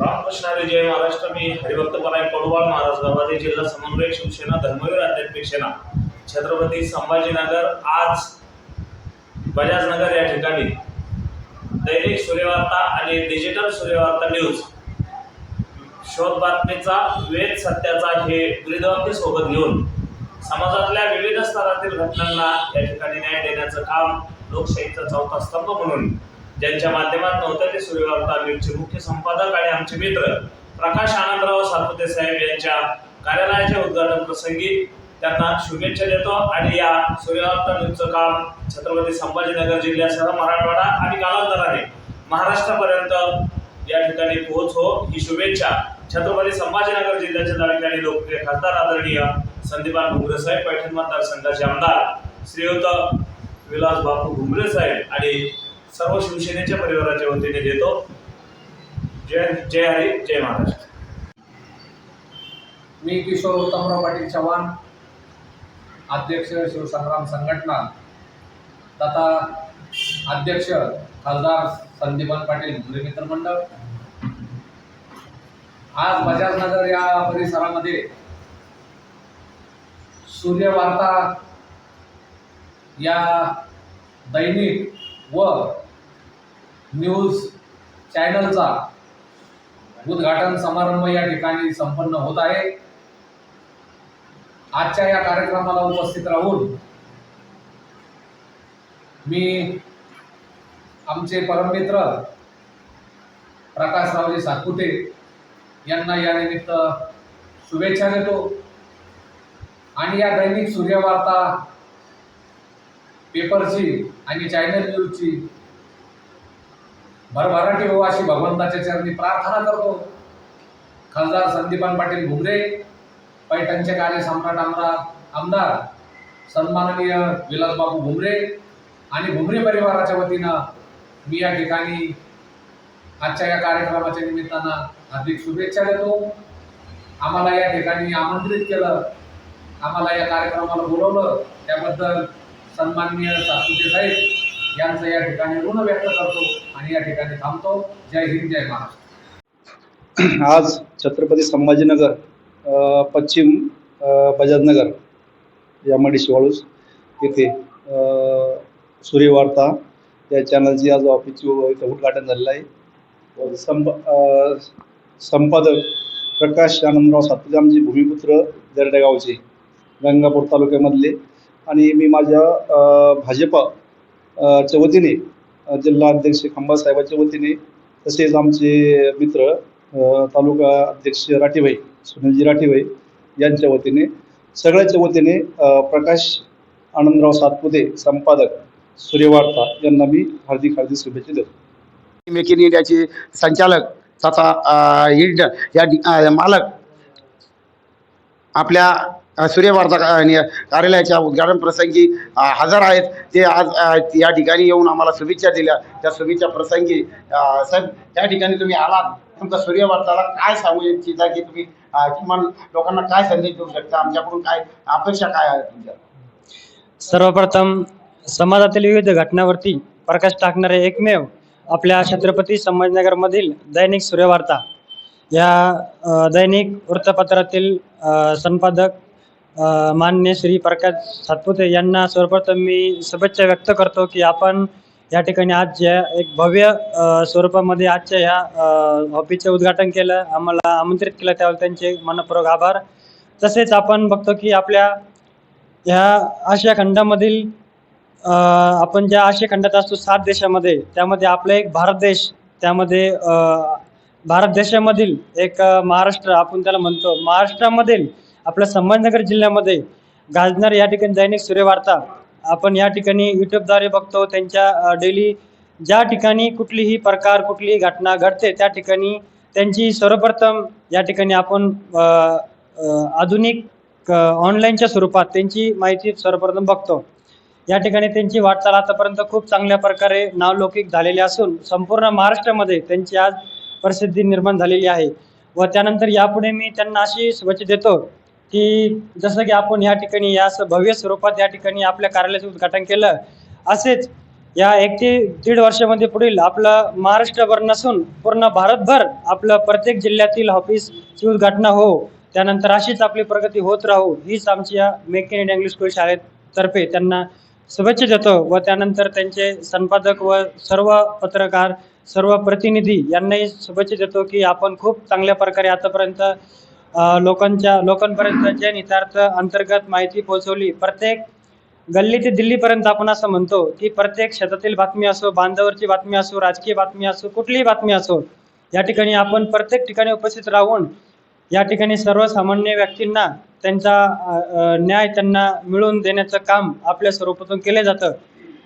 रामकृष्ण हरी जय महाराष्ट्र मी हरिभक्त परायण महाराज गावातील जिल्हा समन्वयक शिवसेना धर्मवीर आध्यात्मिक सेना. छत्रपती संभाजीनगर आज बजाजनगर या ठिकाणी. दैनिक सूर्यवार्ता आणि डिजिटल सूर्यवार्ता न्यूज. शोध बातमीचा वेद सत्याचा हे ब्रीदवाक्य सोबत घेऊन समाजातल्या विविध स्तरातील घटनांना या ठिकाणी न्याय देण्याचं काम लोकशाहीचा चौथा स्तंभ म्हणून ज्यांच्या माध्यमात नव्हतं ते सूर्यवार्ता न्यूजचे मुख्य संपादक आणि आमचे मित्र प्रकाश आनंदराव सातपुते साहेब यांच्या कार्यालयाच्या उद्घाटन प्रसंगी त्यांना शुभेच्छा देतो. आणि या सूर्यवार्ता न्यूजचं काम छत्रपती संभाजीनगर जिल्ह्यासह मराठवाडा आणि कालांतराने महाराष्ट्रापर्यंत या ठिकाणी पोहोचो. ही शुभेच्छा छत्रपती संभाजीनगर जिल्ह्याचे लाडके लोकप्रिय खासदार आदरणीय संदीपान भुमरे साहेब पैठण मतदारसंघाचे आमदार श्रीयुत विलास बापू भुमरे साहेब आणि सर्व शिवसेनेच्या परिवाराच्या वतीने देतो. जय जय हरी जय महाराष्ट्र. मी किशोर उत्तमराव पाटील चव्हाण अध्यक्ष शिवसंग्राम संघटना तथा अध्यक्ष खासदार संदीपान पाटील मुले मंडळ. आज बजाजनगर या परिसरामध्ये सूर्यवार्ता या दैनिक व न्यूज चॅनलचा उद्घाटन समारंभ या ठिकाणी संपन्न होत आहे. आजच्या या कार्यक्रमाला उपस्थित राहून मी आमचे परममित्र प्रकाशरावजी सातपुते यांना या निमित्त शुभेच्छा देतो. आणि या दैनिक सूर्यवार्ता पेपरची आणि चॅनल न्यूजची भरभराटी हो अशी भगवंताच्या चरणी प्रार्थना करतो. खासदार संदीपान पाटील भुमरे पैठणचे कार्य सम्राट आमदार आमदार सन्माननीय विलासबाबू भुमरे आणि भुमरे परिवाराच्या वतीनं मी या ठिकाणी आजच्या या कार्यक्रमाच्या निमित्तानं हार्दिक शुभेच्छा देतो. आम्हाला या ठिकाणी आमंत्रित केलं. आम्हाला या कार्यक्रमाला बोलवलं. त्याबद्दल सन्माननीय सातपुते साहेब यांचं या ठिकाणी ऋण व्यक्त करतो आणि या ठिकाणी थांबतो. जय हिंद जय महाराष्ट्र. आज छत्रपती संभाजीनगर पश्चिम बजाजनगर यामडी शिवाळूस येथे सूर्यवार्ता या चॅनलची आज ऑफिसची इथं उद्घाटन झालेलं आहे. संप संपादक प्रकाश आनंदराव सातपुते आमचे भूमिपुत्र दर्डेगावचे गंगापूर तालुक्यामधले आणि मी माझ्या भाजपा भाजप च्या वतीने जिल्हा अध्यक्ष खंबासाहेबाच्या वतीने तसेच आमचे मित्र तालुका अध्यक्ष राठीबाई सुनीलजी राठीबाई यांच्या वतीने सगळ्याच्या वतीने प्रकाश आनंदराव सातपुते संपादक सूर्यवार्ता यांना मी हार्दिक हार्दिक शुभेच्छा देतो. मेक इन इंडियाचे संचालक तथा हिड या मालक आपल्या सूर्यवार्ता कार्यालयाच्या उद्घाटन प्रसंगी हजर आहेत. ते आज या ठिकाणी येऊन आम्हाला शुभेच्छा दिल्या. त्या शुभेच्छा प्रसंगी सर साहेब त्या ठिकाणी तुम्ही आलात. तुमचा सूर्यवार्ताला काय सांगू इच्छिता की तुम्ही किमान लोकांना काय संदेश देऊ शकता? आमच्याकडून काय अपेक्षा काय आहे तुमच्या? सर्वप्रथम समाजातील विविध घटनावरती प्रकाश टाकणारे एकमेव आपल्या छत्रपती संभाजीनगरमधील दैनिक सूर्यवार्ता या दैनिक वृत्तपत्रातील संपादक मान्य श्री प्रकाश सातपुते यांना सर्वप्रथम मी शुभेच्छा व्यक्त करतो की आपण या ठिकाणी आज ज्या एक भव्य स्वरूपामध्ये आजच्या ह्या अ, ऑफिसचं उद्घाटन केलं. आम्हाला आमंत्रित केलं. त्यावेळी त्यांचे मनपूर्वक आभार. तसेच आपण बघतो की आपल्या ह्या आशिया खंडामधील आपण ज्या आशिया खंडात असतो सात देशामध्ये त्यामध्ये आपला एक भारत देश त्यामध्ये भारत देशामधील एक महाराष्ट्र आपण त्याला म्हणतो महाराष्ट्रामधील आपल्या संभाजीनगर जिल्ह्यामध्ये गाजणार या ठिकाणी दैनिक सूर्यवार्ता. आपण या ठिकाणी यूट्यूबद्वारे बघतो त्यांच्या डेली ज्या ठिकाणी कुठलीही प्रकार कुठलीही घटना घडते त्या ठिकाणी त्यांची सर्वप्रथम या ठिकाणी आपण आधुनिक ऑनलाईनच्या स्वरूपात त्यांची माहिती सर्वप्रथम बघतो. या ठिकाणी त्यांची वाटचाल आतापर्यंत खूप चांगल्या प्रकारे नावलौकिक झालेली असून संपूर्ण महाराष्ट्रामध्ये त्यांची आज प्रसिद्धी निर्माण झालेली आहे. व त्यानंतर यापुढे मी त्यांना अशी शुभेच्छा देतो की जसं की आपण या ठिकाणी या असं भव्य स्वरूपात या ठिकाणी आपल्या कार्यालयाचं उद्घाटन केलं असेच या एक ते दीड वर्षामध्ये पुढील आपलं महाराष्ट्रभर नसून पूर्ण भारतभर आपलं प्रत्येक जिल्ह्यातील ऑफिसची उद्घाटना हो त्यानंतर अशीच आपली प्रगती होत राहू हीच आमची या make in India English school शाळेतर्फे त्यांना शुभेच्छा देतो व त्यानंतर त्यांचे संपादक व सर्व पत्रकार सर्व प्रतिनिधी यांनाही शुभेच्छा देतो की आपण खूप चांगल्या प्रकारे आतापर्यंत लोकांच्या लोकांपर्यंत जे हितार्थ अंतर्गत माहिती पोहोचवली. प्रत्येक गल्ली ते दिल्लीपर्यंत आपण असं म्हणतो की प्रत्येक शेतातील बातमी असो बांधावरची बातमी असो राजकीय बातमी असो कुठलीही बातमी असो या ठिकाणी आपण प्रत्येक ठिकाणी उपस्थित राहून या ठिकाणी सर्वसामान्य व्यक्तींना त्यांचा न्याय त्यांना मिळवून देण्याचं काम आपल्या स्वरूपातून केलं जातं.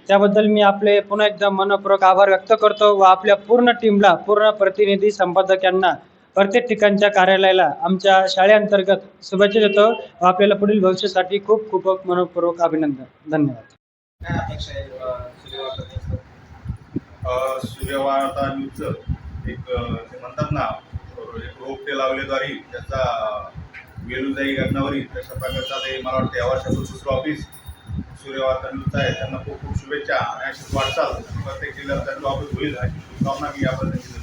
त्याबद्दल मी आपले पुन्हा एकदा मनपूर्वक आभार व्यक्त करतो व आपल्या पूर्ण टीमला पूर्ण प्रतिनिधी संपादक यांना प्रत्येक ठिकाणच्या कार्यालयाला आमच्या शाळेअंतर्गत शुभेच्छा देतो. व आपल्याला पुढील भविष्यासाठी खूप खूप मनपूर्वक अभिनंदन. धन्यवाद. काय अपेक्षा आहे सूर्यवार्ता न्यूजचं? एक ते म्हणतात ना एक रोपटे लावलेद्वारे त्याचा वेलू जाई गगनावरी तशा प्रकारचा ते मला वाटतं या वर्षाचं दुसरं ऑफिस सूर्यवार्ता न्यूजचं आहे. त्यांना खूप खूप शुभेच्छा आणि अशीच वाटचाल प्रत्येक जिल्ह्यात त्यांचं ऑफिस होईल अशी शुभकामना मी या पद्धतीने